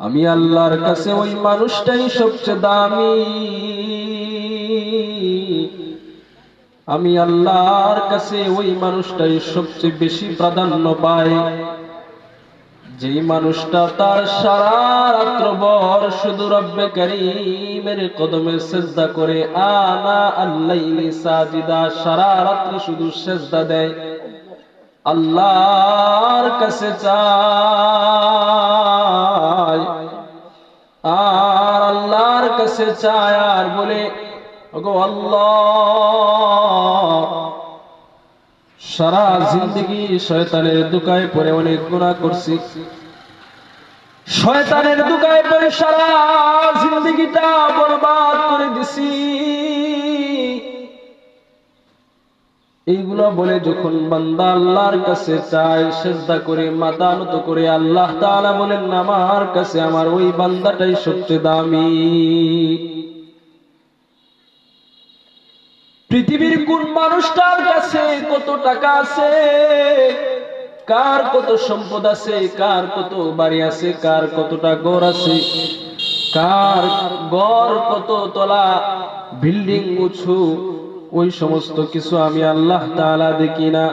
আমি আল্লাহর কাছে ওই মানুষটাই সবচেয়ে দামি। আমি আল্লাহর কাছে ওই মানুষটাই সবচেয়ে বেশি প্রাধান্য পাই। যে মানুষটা তার সারা রাত্র বর শুধু রব্বে করিমের কদমে সেজদা করে, আনা আল্লাইলি সাজিদা, সারা রাত্র শুধু সেজদা দেয়। আল্লাহর কাছে চায় কাছে চায় আর বলে, ওগো আল্লাহ, সারা জিন্দগি শয়তানের দুকায় পরে অনেক গুণা করছি। শয়তানের দুকায় পরে সারা জিন্দগিটা বরবাদ করে দিছি। এইগুলো বলে যখন বান্দা আল্লাহর কাছে চায়, সেজদা করে মাথা নত করে, আল্লাহ তাআলা বলেন, আমার কাছে আমার ওই বান্দাটাই সবচেয়ে দামি। পৃথিবীর কোন মানুষটার কাছে কত টাকা আছে? কার কত সম্পদ আছে? কার কত বাড়ি আছে? কার কতটা ঘর আছে? কার ঘর কত তলা, বিল্ডিং উঁচু ওই সমস্ত কিছু আমি আল্লাহ তাআলা দেখি না।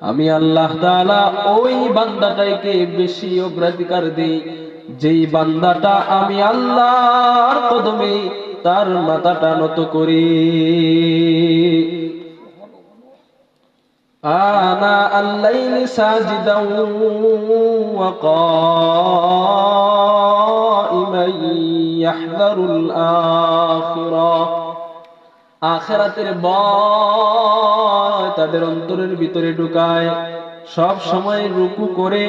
আমি আল্লাহ তাআলা ওই বান্দাটাকে বেশি অগ্রাধিকার দেই। যেই বান্দাটা আমি আল্লাহর কদমে তার মাথাটা নত করি। আনা আল্লাইলি সাজিদাও ওয়া কাইমান ইয়াহদারুল আখিরাহ আখেরাতের ভয় তাদের অন্তরের ভিতরে ঢুকায়। সব সময় রুকু করে,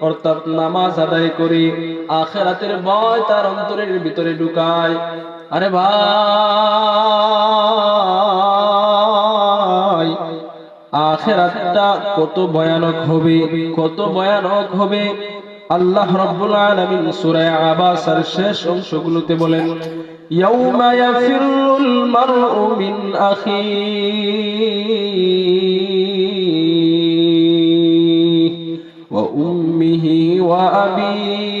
অর্থাৎ নামাজ আদায় করে, আখেরাতের ভয় তার অন্তরের ভিতরে ঢুকায়। আরে ভাই, আখেরাতটা কত ভয়ানক হবে, কত ভয়ানক হবে। আল্লাহ রাব্বুল আলামিন সূরা আবাসের শেষ অংশগুলোতে বলেন يوم يفر المرء من أخيه وأمه وأبيه.